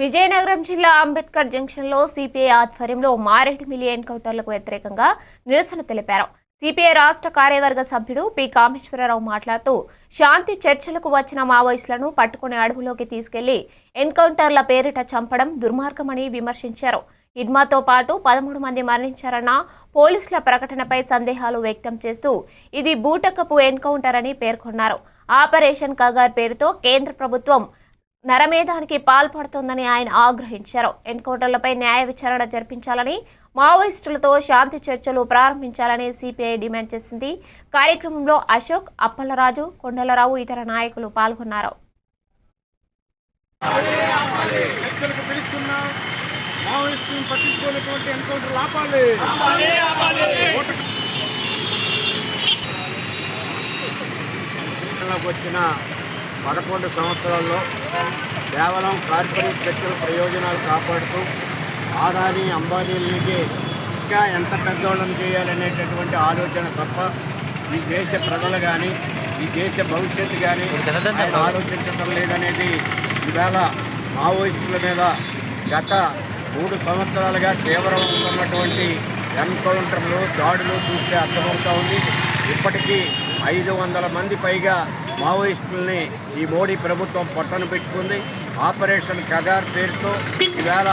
విజయనగరం జిల్లా అంబేద్కర్ జంక్షన్లో సిపిఐ ఆధ్వర్యంలో మారేడుమిల్లి ఎన్కౌంటర్లకు వ్యతిరేకంగా నిరసన తెలిపారు. సిపిఐ రాష్ట్ర కార్యవర్గ సభ్యుడు పి. కామేశ్వరరావు మాట్లాడుతూ శాంతి చర్చలకు వచ్చిన మావోయిస్టులను పట్టుకుని అడవులోకి తీసుకెళ్ళి ఎన్కౌంటర్ల పేరిట చంపడం దుర్మార్గమని విమర్శించారు. ఇడ్మాతో పాటు పదమూడు మంది మరణించారన్న పోలీసుల ప్రకటనపై సందేహాలు వ్యక్తం చేస్తూ ఇది బూటకపు ఎన్కౌంటర్ అని పేర్కొన్నారు. ఆపరేషన్ కగార్ పేరుతో కేంద్ర ప్రభుత్వం నరమేధానికి పాల్పడుతోందని ఆయన ఆగ్రహించారు. ఎన్కౌంటర్లపై న్యాయ విచారణ జరిపించాలని మావోయిస్టులతో శాంతి చర్చలు ప్రారంభించాలని సిపిఐ డిమాండ్ చేసింది. కార్యక్రమంలో అశోక్ అప్పలరాజు కొండలరావు ఇతర నాయకులు పాల్గొన్నారు. వచ్చిన పదకొండు సంవత్సరాల్లో కేవలం కార్పొరేట్ శక్తుల ప్రయోజనాలు కాపాడుతూ ఆదాని అంబానీలకి ఇంకా ఎంత పెద్దోళ్ళని చేయాలనేటటువంటి ఆలోచన తప్ప ఈ దేశ ప్రజలు కానీ ఈ దేశ భవిష్యత్తు కానీ ఆయన ఆలోచించడం లేదనేది ఈవేళ మావోయిస్టుల మీద గత మూడు సంవత్సరాలుగా తీవ్రమవుతున్నటువంటి ఎన్కౌంటర్లు దాడులు చూస్తే అర్థమవుతా ఉంది. ఇప్పటికీ ఐదు వందల మంది పైగా మావోయిస్టుల్ని ఈ మోడీ ప్రభుత్వం పట్టను పెట్టుకుంది. ఆపరేషన్ కగార్ పేరుతో ఈవేళ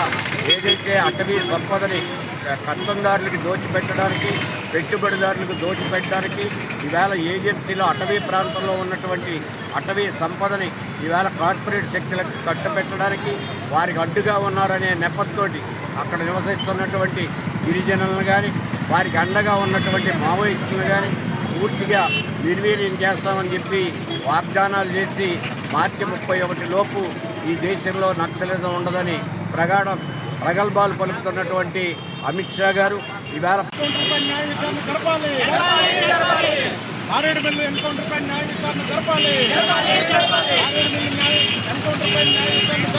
ఏదైతే అటవీ సంపదని కత్తందారులకి దోచిపెట్టడానికి పెట్టుబడిదారులకు దోచిపెట్టడానికి ఈవేళ ఏజెన్సీలో అటవీ ప్రాంతంలో ఉన్నటువంటి అటవీ సంపదని ఈవేళ కార్పొరేట్ శక్తులకు కట్టబెట్టడానికి వారికి అడ్డుగా ఉన్నారనే నెపంతోటి అక్కడ నివసిస్తున్నటువంటి గిరిజనులను కానీ వారికి అండగా ఉన్నటువంటి మావోయిస్టులు కానీ పూర్తిగా నిర్వీర్యం చేస్తామని చెప్పి వాగ్దానాలు చేసి మార్చి ముప్పై ఒకటి లోపు ఈ దేశంలో నక్సలిజం ఉండదని ప్రగాఢ ప్రగల్భాలు పలుకుతున్నటువంటి అమిత్ షా గారు ఇవాళ మారేడుమిల్లి ఎన్కౌంటర్పై న్యాయ విచారణ జరపాలి. ఎన్కౌంటర్పై న్యాయ విచారణ జరపాలి.